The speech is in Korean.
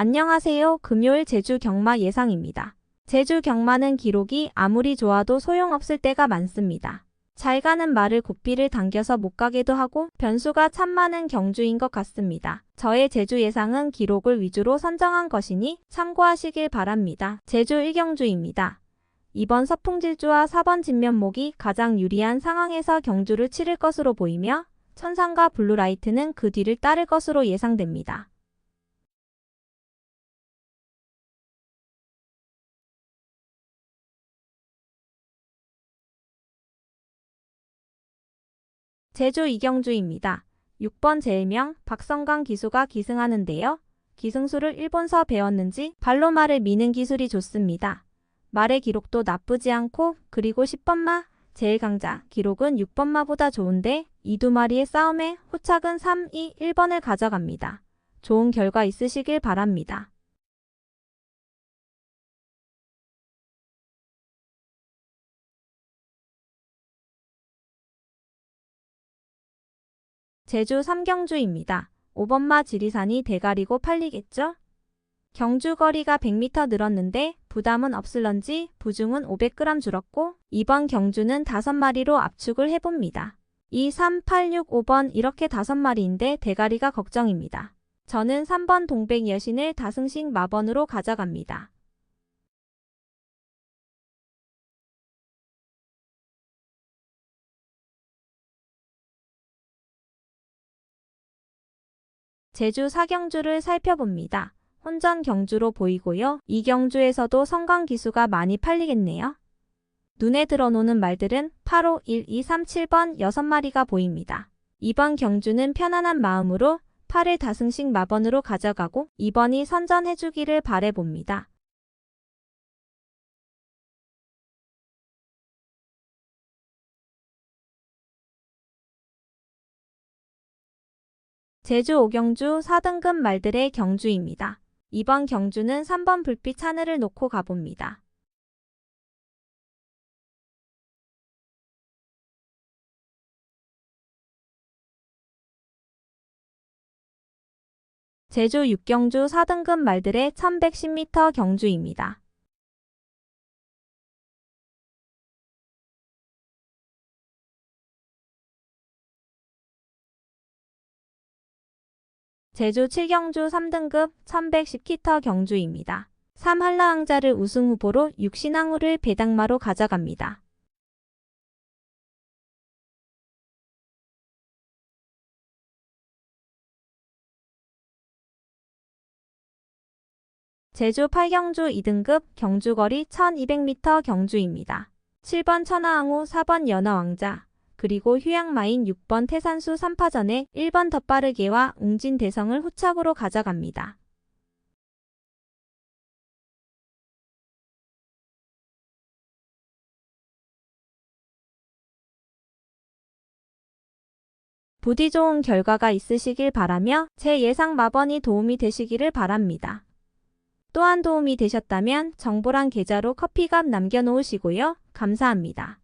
안녕하세요. 금요일 제주 경마 예상입니다. 제주 경마는 기록이 아무리 좋아도 소용없을 때가 많습니다. 잘 가는 말을 고삐를 당겨서 못 가게도 하고 변수가 참 많은 경주인 것 같습니다. 저의 제주 예상은 기록을 위주로 선정한 것이니 참고하시길 바랍니다. 제주 1경주입니다. 2번 서풍질주와 4번 진면목이 가장 유리한 상황에서 경주를 치를 것으로 보이며 천상과 블루라이트는 그 뒤를 따를 것으로 예상됩니다. 제주 이경주입니다. 6번 제일명 박성강 기수가 기승하는데요. 기승수를 일본서 배웠는지 발로 말을 미는 기술이 좋습니다. 말의 기록도 나쁘지 않고 그리고 10번마 제일 강자 기록은 6번마보다 좋은데 이 두 마리의 싸움에 호착은 3, 2, 1번을 가져갑니다. 좋은 결과 있으시길 바랍니다. 제주 삼경주입니다. 5번마 지리산이 대가리고 팔리겠죠? 경주 거리가 100m 늘었는데 부담은 없을런지 부중은 500g 줄었고 이번 경주는 5마리로 압축을 해봅니다. 2, 3, 8, 6, 5번 이렇게 5마리인데 대가리가 걱정입니다. 저는 3번 동백 여신을 다승식 마번으로 가져갑니다. 제주 사경주를 살펴봅니다. 혼전 경주로 보이고요. 이 경주에서도 성강 기수가 많이 팔리겠네요. 눈에 들어노는 말들은 8, 5, 1, 2, 3, 7번 6마리가 보입니다. 이번 경주는 편안한 마음으로 8을 다승식 마번으로 가져가고 2번이 선전해주기를 바래봅니다. 제주 5경주 4등급 말들의 경주입니다. 이번 경주는 3번 불빛 하늘을 놓고 가봅니다. 제주 6경주 4등급 말들의 1110m 경주입니다. 제주 7경주 3등급 1110키터 경주입니다. 3한라왕자를 우승 후보로 육신항우를 배당마로 가져갑니다. 제주 8경주 2등급 경주거리 1200m 경주입니다. 7번 천하항우 4번 연하왕자 그리고 휴양마인 6번 태산수 3파전에 1번 덧빠르게와 웅진 대성을 후착으로 가져갑니다. 부디 좋은 결과가 있으시길 바라며 제 예상 마번이 도움이 되시기를 바랍니다. 또한 도움이 되셨다면 정보란 계좌로 커피값 남겨놓으시고요. 감사합니다.